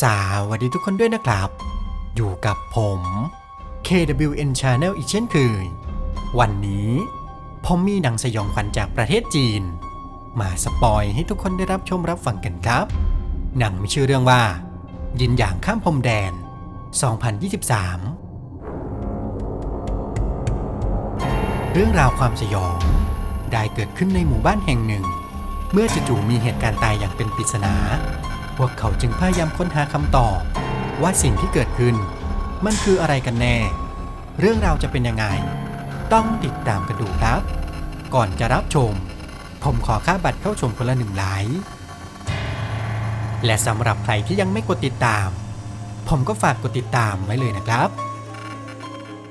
สวัสดีทุกคนด้วยนะครับ อยู่กับผม KWN Channel อีกเช่นเคย วันนี้ผมมีหนังสยองขวัญจากประเทศจีน มาสปอยให้ทุกคนได้รับชมรับฟังกันครับ หนังมีชื่อเรื่องว่า ยินอย่างข้ามพรมแดน 2023 เรื่องราวความสยอง ได้เกิดขึ้นในหมู่บ้านแห่งหนึ่ง เมื่อจู่ๆมีเหตุการณ์ตายอย่างเป็นปริศนา พวกเขาจึงพยายามค้นหาคำตอบ ว่าสิ่งที่เกิดขึ้น มันคืออะไรกันแน่ เรื่องราวจะเป็นยังไง ต้องติดตามกันดูครับ ก่อนจะรับชม ผมขอค่าบัตรเข้าชมคนละหนึ่งไลค์และสำหรับใครที่ยังไม่กดติดตาม ผมก็ฝากกดติดตามไว้เลยนะครับ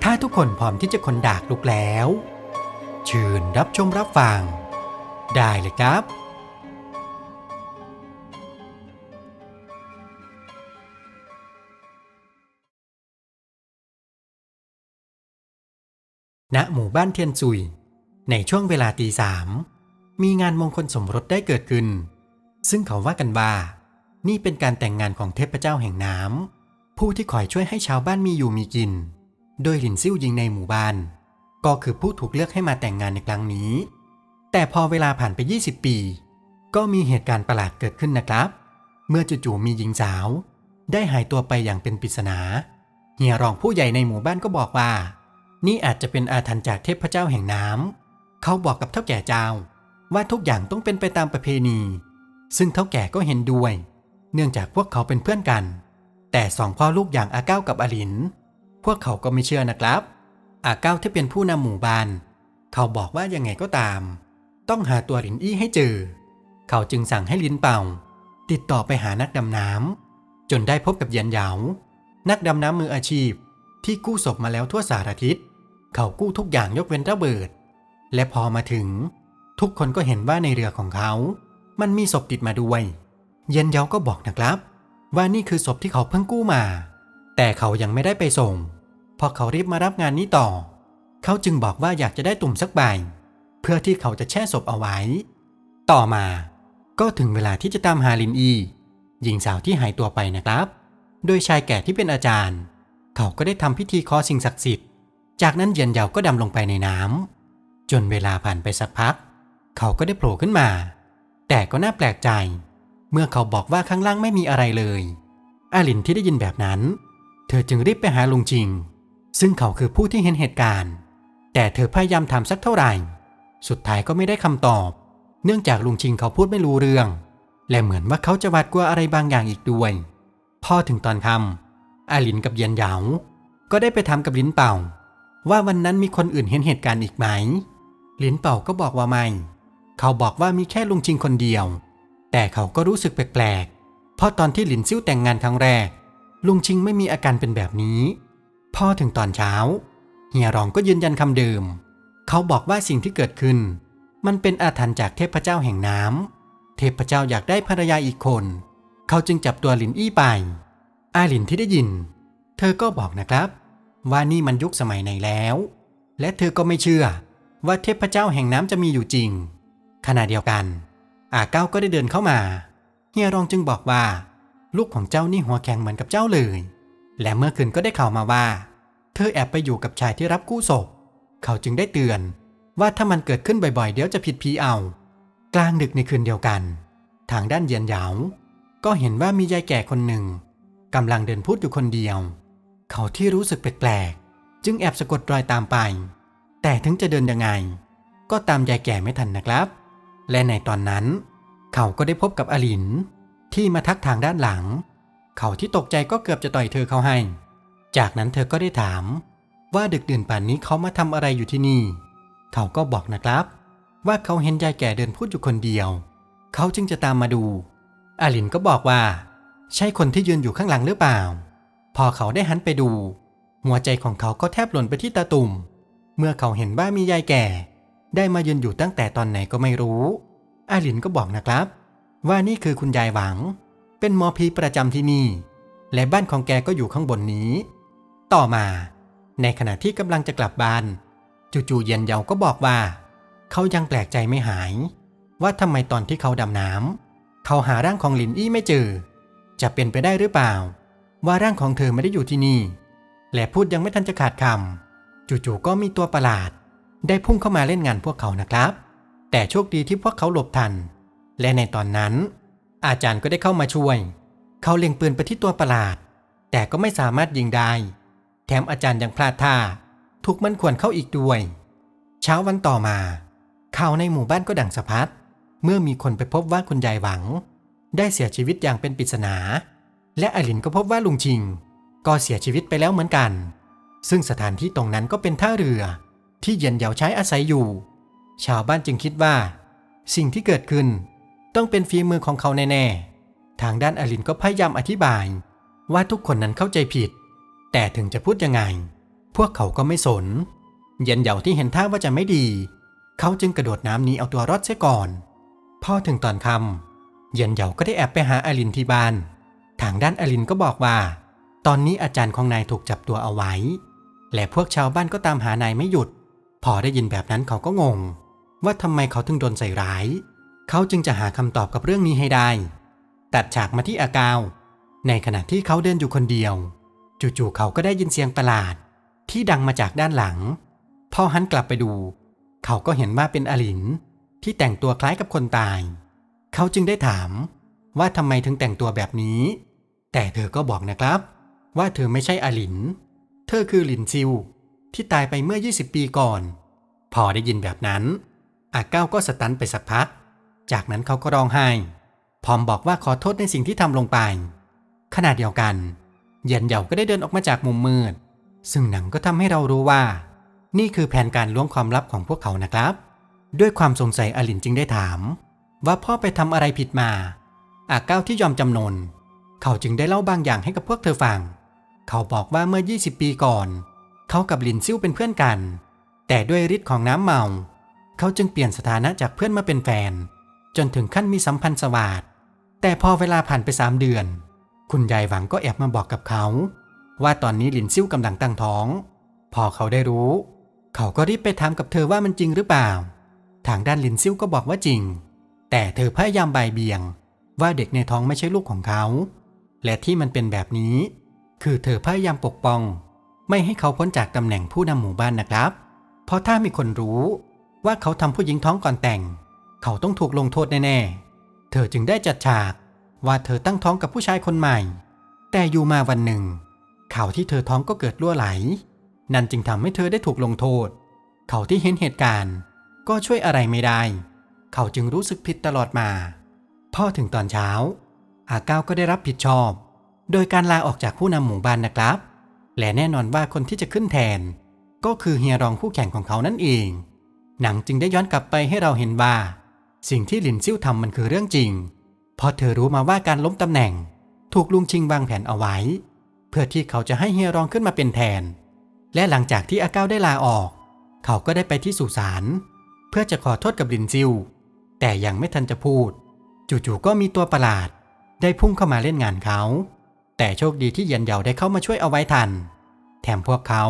ถ้าทุกคนพร้อมที่จะคนดากลุกแล้ว เชิญรับชมรับฟัง ได้เลยครับ ณหมู่บ้านเทียนซุย ในช่วงเวลาตีสามมีงานมงคลสมรสได้เกิดขึ้น ซึ่งเขาว่ากันว่า นี่เป็นการแต่งงานของเทพเจ้าแห่งน้ำผู้ที่คอยช่วยให้ชาวบ้านมีอยู่มีกิน โดยหลินซิ่วยิงในหมู่บ้าน ก็คือผู้ถูกเลือกให้มาแต่งงานในครั้งนี้ แต่พอเวลาผ่านไป 20 ปี ก็มีเหตุการณ์ประหลาดเกิดขึ้นนะครับ เมื่อจู่ๆมีหญิงสาว ได้หายตัวไปอย่างเป็นปริศนาเฮียรองผู้ใหญ่ในหมู่บ้านก็บอกว่า นี่อาจจะเป็นอาถรรพ์จากเทพเจ้าแห่งน้ำเขาบอกกับเท่าแก่เจ้า ว่าทุกอย่างต้องเป็นไปตามประเพณี ซึ่งเท่าแก่ก็เห็นด้วย เนื่องจากพวกเขาเป็นเพื่อนกัน แต่สองพ่อลูกอย่างอาเก้ากับอลิน พวกเขาก็ไม่เชื่อนะครับ อาเก้าที่เป็นผู้นำหมู่บ้าน เขาบอกว่ายังไงก็ตาม ต้องหาตัวหลินอี้ให้เจอ เขาจึงสั่งให้ลินเป่า ติดต่อไปหานักดำน้ำจนได้พบกับเย็นเหยานักดำน้ำมืออาชีพที่กู้ศพมาแล้วทั่วสารทิศ เขากู้ทุกอย่างยกเว้นระเบิด และพอมาถึง ทุกคนก็เห็นว่าในเรือของเขา มันมีศพติดมาด้วย เย็นเยาก็บอกนะครับ ว่านี่คือศพที่เขาเพิ่งกู้มา แต่เขายังไม่ได้ไปส่ง พอเขารีบมารับงานนี้ต่อ เขาจึงบอกว่าอยากจะได้ตุ่มสักใบ เพื่อที่เขาจะแช่ศพเอาไว้ ต่อมา ก็ถึงเวลาที่จะตามหาลินอี หญิงสาวที่หายตัวไปนะครับ โดยชายแก่ที่เป็นอาจารย์ เขาก็ได้ทำพิธีขอสิ่งศักดิ์สิทธิ์ จากนั้นเย็นเยาก็ดำลงไปในน้ำจนเวลาผ่านไปสักพัก เขาก็ได้โผล่ขึ้นมา แต่ก็น่าแปลกใจ เมื่อเขาบอกว่าข้างล่างไม่มีอะไรเลย อาลินที่ได้ยินแบบนั้น เธอจึงรีบไปหาลุงจิง ซึ่งเขาคือผู้ที่เห็นเหตุการณ์ แต่เธอพยายามถามสักเท่าไหร่ สุดท้ายก็ไม่ได้คำตอบ เนื่องจากลุงชิงเขาพูดไม่รู้เรื่อง และเหมือนว่าเขาจะหวาดกลัวอะไรบางอย่างอีกด้วย พอถึงตอนคำอาลินกับเย็นเหยาก็ได้ไปทำกับลิ้นเป่า ว่าวันนั้นมีคนอื่นเห็นเหตุการณ์อีกไหม หลินเป่าก็บอกว่าไม่ เขาบอกว่ามีแค่ลุงชิงคนเดียว แต่เขาก็รู้สึกแปลกๆ เพราะตอนที่หลินซิ่วแต่งงานครั้งแรก ลุงชิงไม่มีอาการเป็นแบบนี้ พอถึงตอนเช้า เฮียรองก็ยืนยันคำเดิม เขาบอกว่าสิ่งที่เกิดขึ้น มันเป็นอาถรรพ์จากเทพเจ้าแห่งน้ำ เทพเจ้าอยากได้ภรรยาอีกคน เขาจึงจับตัวหลินอี้ไป อาหลินที่ได้ยิน เธอก็บอกนะครับ ว่านี่มันยุคสมัยไหนแล้ว และเธอก็ไม่เชื่อ ว่าเทพเจ้าแห่งน้ำจะมีอยู่จริง ขณะเดียวกัน อาเก้าก็ได้เดินเข้ามา เฮียรองจึงบอกว่า ลูกของเจ้านี่หัวแข็งเหมือนกับเจ้าเลย และเมื่อคืนก็ได้ข่าวมาว่า เธอแอบไปอยู่กับชายที่รับกู้ศพ เขาจึงได้เตือน ว่าถ้ามันเกิดขึ้นบ่อยๆ เดี๋ยวจะผิดผีเอา กลางดึกในคืนเดียวกัน ทางด้านเย็นเหยาก็เห็นว่ามียายแก่คนหนึ่งกำลังเดินพูดอยู่คนเดียว เขาที่รู้สึกแปลกๆ จึงแอบสะกดรอยตามไป แต่ถึงจะเดินยังไง ก็ตามยายแก่ไม่ทันนะครับ และในตอนนั้น เขาก็ได้พบกับอลิน ที่มาทักทางด้านหลัง เขาที่ตกใจก็เกือบจะต่อยเธอเขาให้ จากนั้นเธอก็ได้ถาม ว่าดึกดื่นป่านนี้เขามาทำอะไรอยู่ที่นี่ เขาก็บอกนะครับ ว่าเขาเห็นยายแก่เดินพูดอยู่คนเดียว เขาจึงจะตามมาดู อลินก็บอกว่า ใช่คนที่ยืนอยู่ข้างหลังหรือเปล่า พอเขาได้หันไปดู หัวใจของเขาก็แทบหล่นไปที่ตาตุ่ม เมื่อเขาเห็นว่ามียายแก่ ได้มายืนอยู่ตั้งแต่ตอนไหนก็ไม่รู้ อาหลินก็บอกนะครับ ว่านี่คือคุณยายหวัง เป็นหมอผีประจำที่นี่ และบ้านของแกก็อยู่ข้างบนนี้ ต่อมา ในขณะที่กำลังจะกลับบ้าน จู่ๆเย็นเยาก็บอกว่า เขายังแปลกใจไม่หาย ว่าทำไมตอนที่เขาดำน้ำเขาหาร่างของหลินอี้ไม่เจอ จะเป็นไปได้หรือเปล่า ว่าร่างของเธอไม่ได้อยู่ที่นี่ และพูดยังไม่ทันจะขาดคำจู่ๆก็มีตัวประหลาด ได้พุ่งเข้ามาเล่นงานพวกเขานะครับ แต่โชคดีที่พวกเขาหลบทัน และในตอนนั้น อาจารย์ก็ได้เข้ามาช่วย เขาเล็งปืนไปที่ตัวประหลาด แต่ก็ไม่สามารถยิงได้ แถมอาจารย์ยังพลาดท่าถูกมันขวนเข้าอีกด้วย เช้าวันต่อมาข่าวในหมู่บ้านก็ดังสะพัดเมื่อมีคนไปพบว่าคุณยายหวัง ได้เสียชีวิตอย่างเป็นปริศนา และอลินก็พบว่าลุงชิง ก็เสียชีวิตไปแล้วเหมือนกัน ซึ่งสถานที่ตรงนั้นก็เป็นท่าเรือ ที่เย็นเหยาใช้อาศัยอยู่ ชาวบ้านจึงคิดว่า สิ่งที่เกิดขึ้นต้องเป็นฝีมือของเขาแน่ๆ ทางด้านอลินก็พยายามอธิบาย ว่าทุกคนนั้นเข้าใจผิด แต่ถึงจะพูดยังไง พวกเขาก็ไม่สนเย็นเหยาที่เห็นท่าว่าจะไม่ดี เขาจึงกระโดดน้ำหนีเอาตัวรอดเสียก่อน พอถึงตอนค่ำเย็นเหยาก็ได้แอบไปหาอลินที่บ้าน ทางด้านอลินก็บอกว่า ตอนนี้อาจารย์ของนายถูกจับตัวเอาไว้ และพวกชาวบ้านก็ตามหานายไม่หยุด พอได้ยินแบบนั้นเขาก็งง ว่าทำไมเขาถึงโดนใส่ร้าย เขาจึงจะหาคำตอบกับเรื่องนี้ให้ได้ ตัดฉากมาที่อากาว ในขณะที่เขาเดินอยู่คนเดียว จู่ๆเขาก็ได้ยินเสียงประหลาด ที่ดังมาจากด้านหลัง พอหันกลับไปดู เขาก็เห็นว่าเป็นอลินที่แต่งตัวคล้ายกับคนตาย เขาจึงได้ถามว่าทำไมถึงแต่งตัวแบบนี้ แต่เธอก็บอกนะครับ ว่าเธอไม่ใช่อลิน เธอคือหลินซิว ที่ตายไปเมื่อ 20 ปีก่อน พอได้ยินแบบนั้นอาก้าก็สตันไปสักพัก จากนั้นเขาก็ร้องไห้ พร้อมบอกว่าขอโทษในสิ่งที่ทำลงไป ขณะเดียวกันเย็นเหยาก็ได้เดินออกมาจากมุมมืด ซึ่งหนังก็ทำให้เรารู้ว่า นี่คือแผนการล้วงความลับของพวกเขานะครับ ด้วยความสงสัยอลินจึงได้ถาม ว่าพ่อไปทำอะไรผิดมาอาก้าที่ยอมจำนน เขาจึงได้เล่าบางอย่างให้กับพวกเธอฟัง เขาบอกว่าเมื่อ 20 ปีก่อน เขากับลินซิ่วเป็นเพื่อนกัน แต่ด้วยฤทธิ์ของน้ำเมา เขาจึงเปลี่ยนสถานะจากเพื่อนมาเป็นแฟน จนถึงขั้นมีสัมพันธ์สวัสดแต่พอเวลาผ่านไปสามเดือน คุณยายหวังก็แอบมาบอกกับเขา ว่าตอนนี้ลินซิ่วกำลังตั้งท้อง พอเขาได้รู้ เขาก็รีบไปถามกับเธอว่ามันจริงหรือเปล่า ทางด้านลินซิ่วก็บอกว่าจริง แต่เธอพยายามบ่ายเบี่ยง ว่าเด็กในท้องไม่ใช่ลูกของเขา และที่มันเป็นแบบนี้ คือเธอพยายามปกป้อง ไม่ให้เขาพ้นจากตำแหน่งผู้นำหมู่บ้านนะครับ เพราะถ้ามีคนรู้ว่าเขาทำผู้หญิงท้องก่อนแต่ง เขาต้องถูกลงโทษแน่ๆ เธอจึงได้จัดฉากว่าเธอตั้งท้องกับผู้ชายคนใหม่ แต่อยู่มาวันหนึ่ง ข่าวที่เธอท้องก็เกิดรั่วไหล นั่นจึงทำให้เธอได้ถูกลงโทษ เขาที่เห็นเหตุการณ์ ก็ช่วยอะไรไม่ได้ เขาจึงรู้สึกผิดตลอดมาพอถึงตอนเช้า อาก้าวก็ได้รับผิดชอบ โดยการลาออกจากผู้นำหมู่บ้านนะครับ และแน่นอนว่าคนที่จะขึ้นแทน ก็คือเฮียรองคู่แข่งของเขานั่นเอง หนังจึงได้ย้อนกลับไปให้เราเห็นว่า สิ่งที่หลินซิ่วทำมันคือเรื่องจริงเพราะเธอรู้มาว่าการล้มตำแหน่ง ถูกลุงชิงวางแผนเอาไว้ เพื่อที่เขาจะให้เฮียรองขึ้นมาเป็นแทน และหลังจากที่อาก้าวได้ลาออก เขาก็ได้ไปที่สุสานเพื่อจะขอโทษกับหลินซิ่วแต่ยังไม่ทันจะพูด จู่ๆก็มีตัวประหลาด ได้พุ่งเข้ามาเล่นงานเขา แต่โชคดีที่เย็นเยาได้เข้ามาช่วยเอาไว้ทัน แถมพวกเขา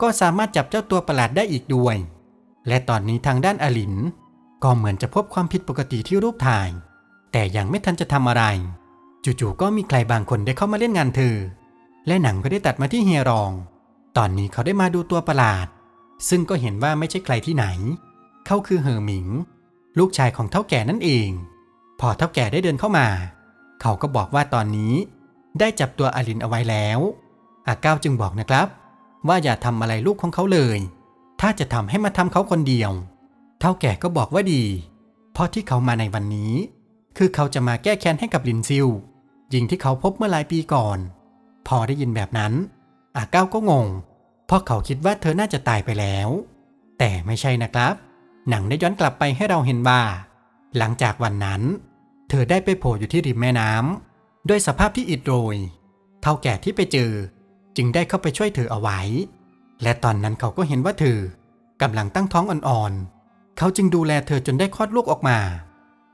ก็สามารถจับเจ้าตัวประหลาดได้อีกด้วย และตอนนี้ทางด้านอลิน ก็เหมือนจะพบความผิดปกติที่รูปถ่าย แต่ยังไม่ทันจะทำอะไร จู่ๆก็มีใครบางคนได้เข้ามาเล่นงานเธอ และหนังก็ได้ตัดมาที่เฮียรอง ตอนนี้เขาได้มาดูตัวประหลาด ซึ่งก็เห็นว่าไม่ใช่ใครที่ไหน เขาคือเฮอหมิง ลูกชายของเท่าแก่นั่นเอง พอเท่าแก่ได้เดินเข้ามา เขาก็บอกว่าตอนนี้ ได้จับตัวอลินเอาไว้แล้วอาก้าวจึงบอกนะครับ ว่าอย่าทำอะไรลูกของเขาเลย ถ้าจะทำให้มาทำเขาคนเดียว เท่าแก่ก็บอกว่าดี เพราะที่เขามาในวันนี้ คือเขาจะมาแก้แค้นให้กับลินซิวหญิงที่เขาพบเมื่อหลายปีก่อน พอได้ยินแบบนั้นอาก้าวก็งง เพราะเขาคิดว่าเธอน่าจะตายไปแล้ว แต่ไม่ใช่นะครับ หนังได้ย้อนกลับไปให้เราเห็นว่า หลังจากวันนั้น เธอได้ไปโผล่อยู่ที่ริมแม่น้ำด้วยสภาพที่อิดโรย เท่าแก่ที่ไปเจอ จึงได้เข้าไปช่วยเธอเอาไว้ และตอนนั้นเขาก็เห็นว่าเธอกำลังตั้งท้องอ่อนๆ เขาจึงดูแลเธอจนได้คลอดลูกออกมา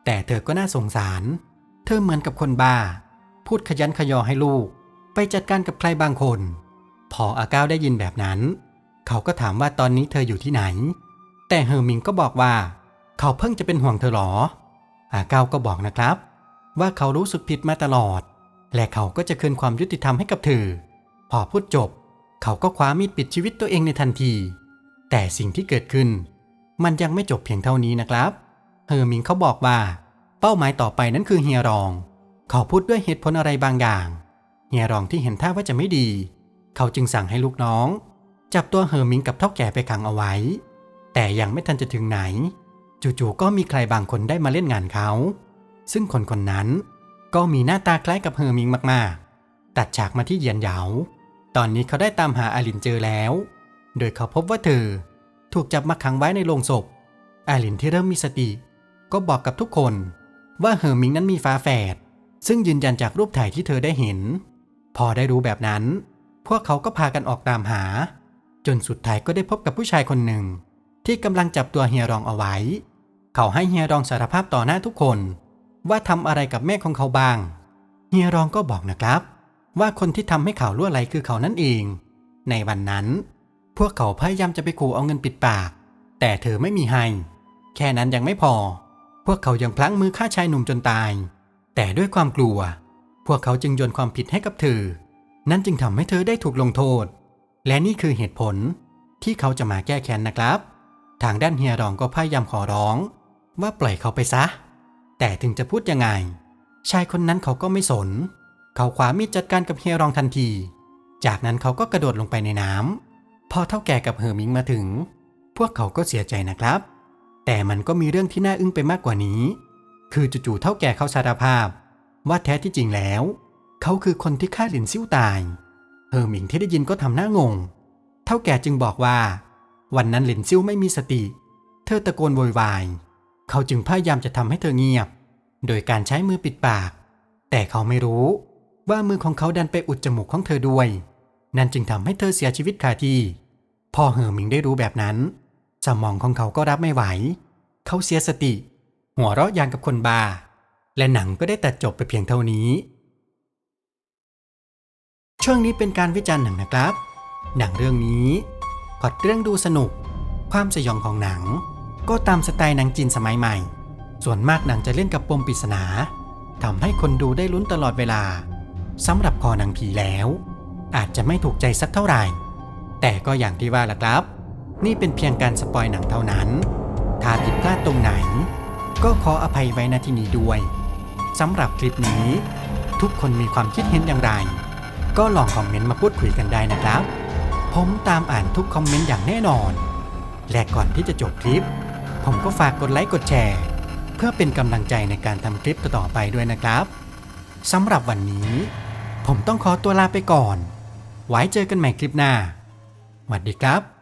แต่เธอก็น่าสงสาร เธอเหมือนกับคนบ้า พูดขยันขยอให้ลูก ไปจัดการกับใครบางคน พออาก้าวได้ยินแบบนั้น เขาก็ถามว่าตอนนี้เธออยู่ที่ไหน แต่เฮอร์มิงก็บอกว่า เขาเพิ่งจะเป็นห่วงเธอหรอ อาก้าวก็บอกนะครับ ว่าเขารู้สึกผิดมาตลอด และเขาก็จะคืนความยุติธรรมให้กับเธอ พอพูดจบ เขาก็คว้ามีดปิดชีวิตตัวเองในทันที แต่สิ่งที่เกิดขึ้น มันยังไม่จบเพียงเท่านี้นะครับ เฮอร์มิงเขาบอกว่า เป้าหมายต่อไปนั้นคือเฮียรอง เขาพูดด้วยเหตุผลอะไรบางอย่างเฮียรองที่เห็นท่าว่าจะไม่ดี เขาจึงสั่งให้ลูกน้อง จับตัวเฮอร์มิงกับเท่าแก่ไปขังเอาไว้ แต่ยังไม่ทันจะถึงไหน จู่ๆก็มีใครบางคนได้มาเล่นงานเขา ซึ่งคนคนนั้นก็มีหน้าตาคล้ายกับเฮอร์มิงมากๆ ตัดฉากมาที่เยียนเหยา ตอนนี้เขาได้ตามหาอาลินเจอแล้ว โดยเขาพบว่าเธอถูกจับมาขังไว้ในโลงศพ อาลินที่เริ่มมีสติ ก็บอกกับทุกคนว่าเฮอร์มิงนั้นมีฟ้าแฝด ซึ่งยืนยันจากรูปถ่ายที่เธอได้เห็น พอได้รู้แบบนั้น พวกเขาก็พากันออกตามหา จนสุดท้ายก็ได้พบกับผู้ชายคนหนึ่ง ที่กำลังจับตัวเฮียรองเอาไว้ เขาให้เฮียรองสารภาพต่อหน้าทุกคน ว่าทำอะไรกับแม่ของเขาบ้าง เฮียรองก็บอกนะครับ ว่าคนที่ทำให้เขาวล่วไหลคือเขานั่นเอง ในวันนั้น พวกเขาพยายามจะไปขู่เอาเงินปิดปาก แต่เธอไม่มีให้ แค่นั้นยังไม่พอ พวกเขายังพลั้งมือฆ่าชายหนุ่มจนตาย แต่ด้วยความกลัว พวกเขาจึงโยนความผิดให้กับเธอ นั่นจึงทำให้เธอได้ถูกลงโทษ และนี่คือเหตุผลที่เขาจะมาแก้แค้นนะครับ ทางด้านเฮียรองก็พยายามขอร้อง ว่าปล่อยเขาไปซะ แต่ถึงจะพูดยังไง ชายคนนั้นเขาก็ไม่สน เขาขวามีดจัดการกับเฮียรองทันที จากนั้นเขาก็กระโดดลงไปในน้ำพอเท่าแก่กับเฮอร์มิงมาถึง พวกเขาก็เสียใจนะครับ แต่มันก็มีเรื่องที่น่าอึ้งไปมากกว่านี้ คือจู่ๆเท่าแก่เขาสารภาพ ว่าแท้ที่จริงแล้ว เขาคือคนที่ฆ่าหลินซิ่วตาย เฮอร์มิงที่ได้ยินก็ทำหน้างง เท่าแก่จึงบอกว่า วันนั้นหลินซิ่วไม่มีสติ เธอตะโกนโวยวาย เขาจึงพยายามจะทำให้เธอเงียบ โดยการใช้มือปิดปาก แต่เขาไม่รู้ ว่ามือของเขาดันไปอุดจมูกของเธอด้วย นั่นจึงทำให้เธอเสียชีวิตคาที่ พอเฮอร์มิงได้รู้แบบนั้น สมองของเขาก็รับไม่ไหว เขาเสียสติ หัวเราะอย่างกับคนบา และหนังก็ได้ตัดจบไปเพียงเท่านี้ ช่วงนี้เป็นการวิจารณ์หนังนะครับ หนังเรื่องนี้พอดเรื่องดูสนุก ความสยองของหนัง ก็ตามสไตล์หนังจีนสมัยใหม่ ส่วนมากหนังจะเล่นกับปมปริศนาทำให้คนดูได้ลุ้นตลอดเวลาสำหรับคอหนังผีแล้ว อาจจะไม่ถูกใจสักเท่าไหร่ แต่ก็อย่างที่ว่าละครับ นี่เป็นเพียงการสปอยหนังเท่านั้น ถ้าผิดพลาดตรงไหน ก็ขออภัยไว้ณที่นี้ด้วยสำหรับคลิปนี้ ทุกคนมีความคิดเห็นอย่างไร ก็ลองคอมเมนต์มาพูดคุยกันได้นะครับ ผมตามอ่านทุกคอมเมนต์อย่างแน่นอน และก่อนที่จะจบคลิป ผมก็ฝากกดไลค์กดแชร์ เพื่อเป็นกำลังใจในการทำคลิปต่อๆไปด้วยนะครับสำหรับวันนี้ ผมต้องขอตัวลาไปก่อน ไว้เจอกันใหม่คลิปหน้าสวัสดีครับ